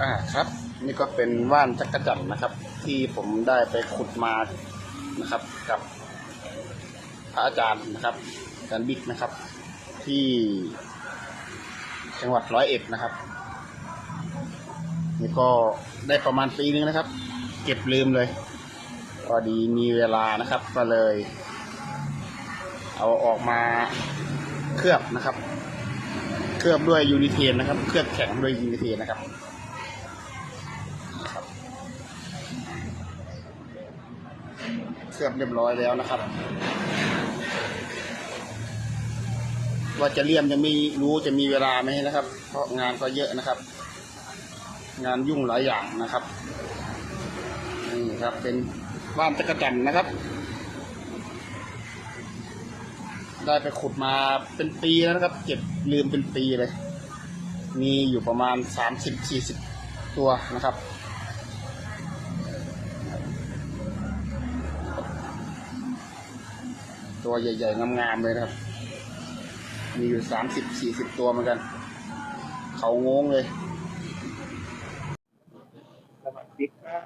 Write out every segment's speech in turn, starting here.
อ่าครับ นี่ก็เป็นว่านจักรจันนะครับ ที่ผมได้ไปขุดมานะครับ กับพระอาจารย์นะครับอาจารย์บิ๊กนะครับ ที่จังหวัดร้อยเอ็ดนะครับนี่ก็ได้ประมาณปีนึงนะครับ เก็บลืมเลยพอดีมีเวลานะครับ ก็เลย เอาออกมาเคลือบนะครับ เคลือบด้วยยูนิเทนนะครับ เคลือบแข็งด้วยยูนิเทนนะครับ เคลือบเรียบร้อยแล้วนะครับ ว่าจะเลี่ยมจะมีรู้จะมีเวลาไหมนะครับ เพราะงานก็เยอะนะครับ งานยุ่งหลายอย่างนะครับนี่ครับ เป็นบ้านจักรจันนะครับ ได้ไปขุดมาเป็นปีแล้วนะครับ เก็บลืมเป็นปีเลย มีอยู่ประมาณสามสิบสี่สิบตัวนะครับ ตัวใหญ่ ๆ งามๆเลยนะครับ มีอยู่สามสิบสี่สิบตัวเหมือนกัน เขางงเลยสวัสดีครับ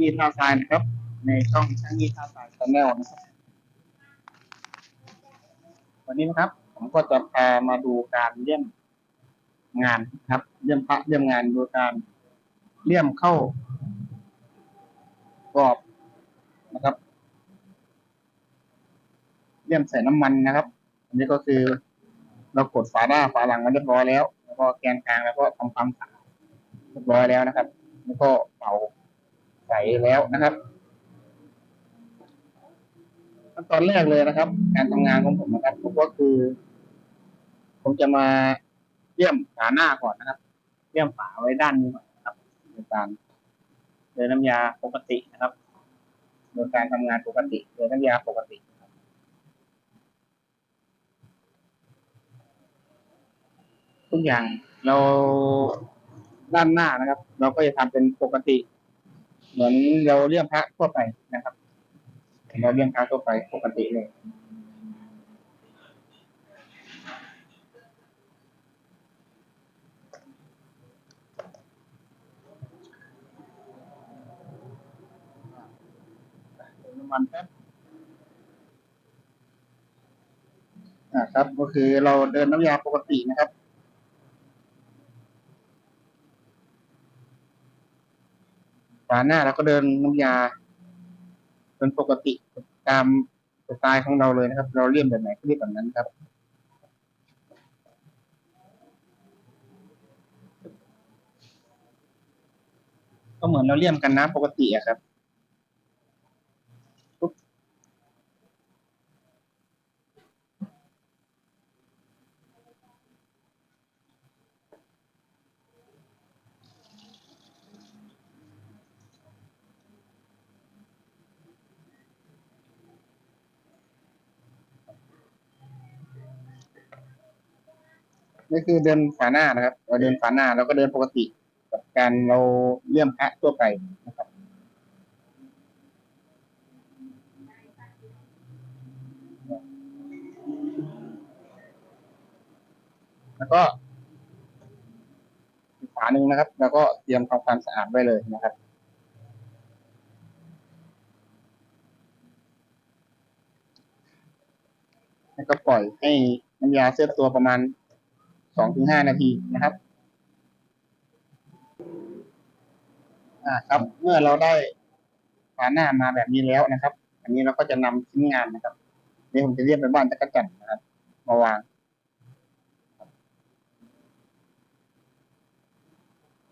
มีท่าทรายนะครับ ในช่องช่างมีท่าทรายชาแนลนะครับ วันนี้นะครับ ผมก็จะพามาดูการเลี่ยมงานครับ เลี่ยมพระเลี่ยมงานโดยการเลี่ยมเข้ากรอบนะครับ เลี่ยมใส่น้ำมันนะครับ อันนี้ก็คือเรากดฝาหน้าฝาหลังมาเรียบร้อยแล้ว แล้วก็แกนกลางแล้วก็ทำความสะอาดเรียบร้อยแล้วนะครับ แล้วก็เป่าใส่แล้วนะครับขั้นตอนแรกเลยนะครับ การทำงานของผมนะครับผมก็คือ ผมจะมาเลี่ยมฝาหน้าก่อนนะครับเลี่ยมฝาไว้ด้านนี้ก่อนนะครับโดยการเดินน้ำยาปกตินะครับ โดยการทำงานปกติเดินน้ำยาปกตินะครับ ทุกอย่างเราด้านหน้านะครับ เราก็จะทำเป็นปกติ เหมือนเราเลี่ยมพระทั่วไปนะครับเราเลี่ยมพระทั่วไปปกติเลยน้ำมันแป๊บอ่าครับ ก็คือเราเดินน้ำยาปกตินะครับาหน้าเราก็เดินน้ำยาเป็นปกติตามสไตล์ของเราเลยนะครับ เราเลี่ยมแบบไหนก็เลี่ยมแบบนั้นครับก็เหมือนเราเลี่ยมกันน้ำปกติอะครับ นี่คือเดินฝาหน้านะครับ เราเดินฝาหน้าเราก็เดินปกติ กับการเราเลี่ยมพระทั่วไปนะครับแล้วก็ฝาหนึ่งนะครับ แล้วก็เตรียมทำความสะอาดไว้เลยนะครับแล้วก็ปล่อยให้น้ำยาเซตตัวประมาณ สองถึงห้านาทีนะครับอ่าครับ เมื่อเราได้ฝานหน้ามาแบบนี้แล้วนะครับ อันนี้เราก็จะนำชิ้นงานนะครับนี่ผมจะเรียกไปบ้านจักรจันนะครับมาวาง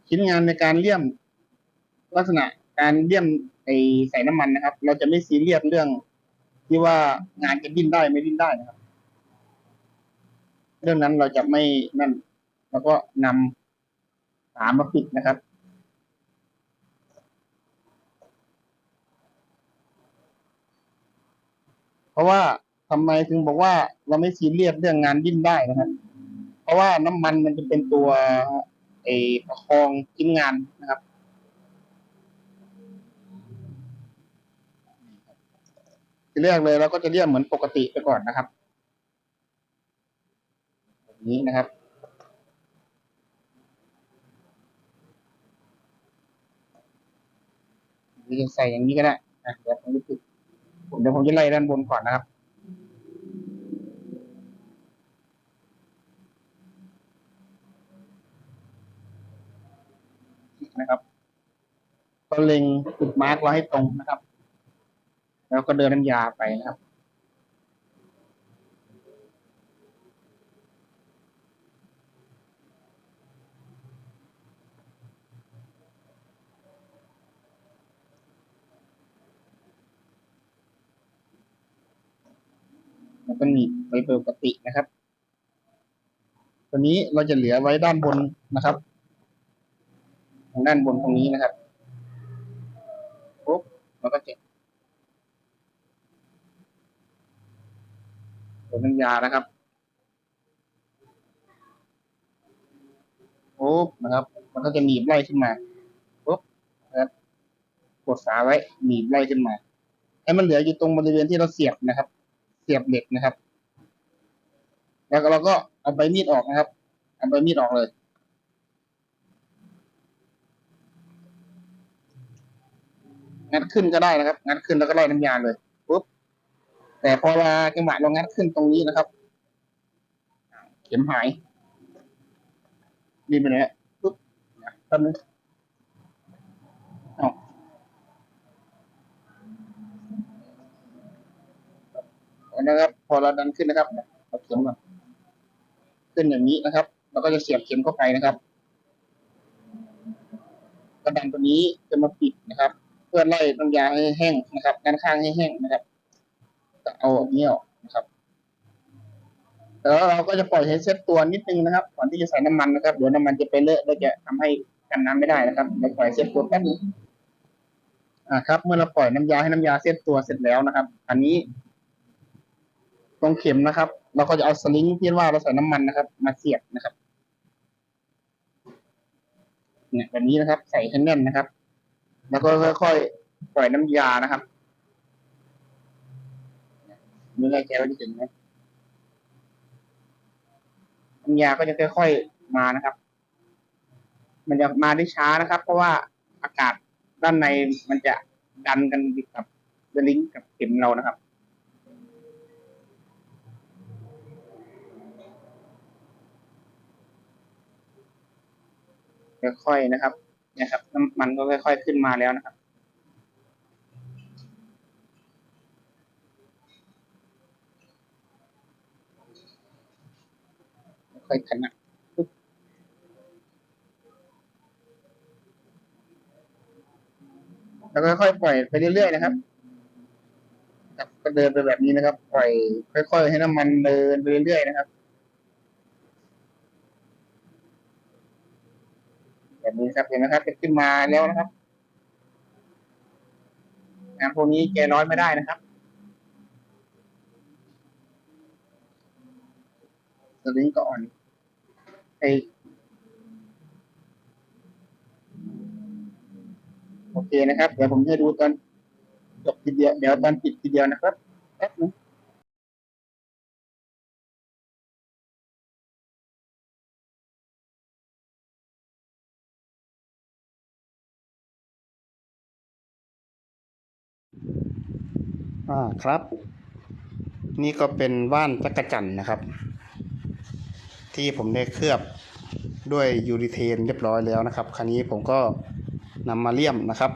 ชิ้นงานในการเลี่ยมลักษณะการเลี่ยมไอใส่น้ำมันนะครับ เราจะไม่ซีเรียสเรื่องที่ว่างานจะดิ้นได้ไม่ดิ้นได้นะครับ เรื่องนั้นเราจะไม่นั่น แล้วก็นำฝามมาปิดนะครับเพราะว่าทำไมถึงบอกว่าเราไม่ซีเรียสเรื่องงานดิ้นได้นะครับ เพราะว่าน้ำมันมันจะเป็นตัวไอ้ประคองชิ้นงานนะครับ ทีแรกเลยเราก็จะเรียกเหมือนปกติไปก่อนนะครับ นี้นะครับ หรืจะใส่อย่างนี้ก็ได้นะเดี๋ยวผมจะผมเดี๋ยวผมจะไล่ด้านบนก่อนนะครับนะครับก็เล็งจุดมาร์กเราให้ตรงนะครับ แล้วก็เดินน้ำยาไปนะครับ แล้วก็หนีบไว้ปกตินะครับ ตัวนี้เราจะเหลือไว้ด้านบนนะครับทางด้านบนตรงนี้นะครับปุ๊บแล้วก็เจ็บตัวน้ำยานะครับปุ๊บนะครับ มันก็จะหนีบไล่ขึ้นมาปุ๊บนะครับกดฝาไว้หนีบไล่ขึ้นมาให้มันเหลืออยู่ตรงบริเวณที่เราเสียบนะครับ เสียบเหล็กนะครับ แล้วเราก็เอาใบมีดออกนะครับ เอาใบมีดออกเลย งัดขึ้นก็ได้นะครับ งัดขึ้นแล้วก็ไล่น้ำยาเลยปุ๊บ แต่พอเวลาจังหวะเรางัดขึ้นตรงนี้นะครับ เข็มหายดีไปเลยฮะปุ๊บนะแป๊บนึงเอาเอา นะครับ พอเราดันขึ้นนะครับเอาเข็มก่อนขึ้นอย่างนี้นะครับเราก็จะเสียบเข็มเข้าไปนะครับกระดันตัวนี้จะมาปิดนะครับ เพื่อไล่น้ำยาให้แห้งนะครับด้านข้างให้แห้งนะครับก็เอาอันนี้ออกนะครับแล้วเราก็จะปล่อยให้เซตตัวนิดนึงนะครับก่อนที่จะใส่น้ำมันนะครับเดี๋ยวน้ำมันจะไปเลอะแล้วจะทำให้กันน้ำไม่ได้นะครับเดี๋ยวปล่อยเซตตัวแป๊บนึงอ่าครับ เมื่อเราปล่อยน้ำยาให้น้ำยาเซตตัวเสร็จแล้วนะครับ อันนี้ รงเข็มนะครับ เราก็จะเอาสลิงที่ว่าเราใส่น้ำมันนะครับ มาเสียบนะครับ เนี่ยแบบนี้นะครับ ใส่ให้แน่นนะครับ แล้วก็ค่อยๆปล่อยน้ำยานะครับไม่แน่ใจว่าจะถึงไหมน้ำยาก็จะค่อยๆมานะครับ มันจะมาได้ช้านะครับ เพราะว่าอากาศด้านในมันจะดันกันกับสลิงกับเข็มเรานะครับ ค่อยๆนะครับนะครับน้ำมันก็ค่อย ๆขึ้นมาแล้วนะครับ ค่อยขนาดแล้วก็ค่อยๆปล่อยไปเรื่อยๆนะครับครับก็เดินไปแบบนี้นะครับ ปล่อย ค่อย ๆ ให้น้ำมันเดินไปเรื่อยๆนะครับ นี้ครับเห็นนะครับจะขึ้นมาแล้วนะครับงานพวกนี้แกน้อยไม่ได้นะครับสลิงก็อ่อนไอโอเคนะครับ เดี๋ยวผมจะดูตอนจบทีเดียวเดี๋ยวตอนปิดทีเดียวนะครับแป๊บนึง อ่าครับ นี่ก็เป็นว่านจักรจันนะครับ ที่ผมได้เคลือบด้วยยูริเทนเรียบร้อยแล้วนะครับ คราวนี้ผมก็นำมาเลี่ยมนะครับ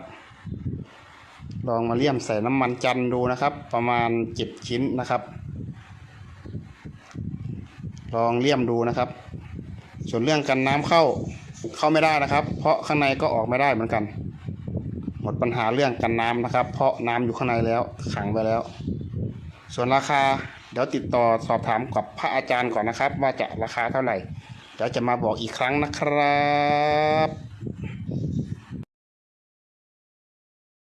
ลองมาเลี่ยมใส่น้ำมันจันดูนะครับ ประมาณเจ็ดชิ้นนะครับ ลองเลี่ยมดูนะครับ ส่วนเรื่องกันน้ำเข้าเข้าไม่ได้นะครับ เพราะข้างในก็ออกไม่ได้เหมือนกัน มดปัญหาเรื่องกันน้ำนะครับ เพราะน้ำอยู่ข้างในแล้วขังไปแล้ว ส่วนราคาเดี๋ยวติดต่อสอบถามกับพระอาจารย์ก่อนนะครับ ว่าจะราคาเท่าไหร่เดี๋ยวจะมาบอกอีกครั้งนะครับ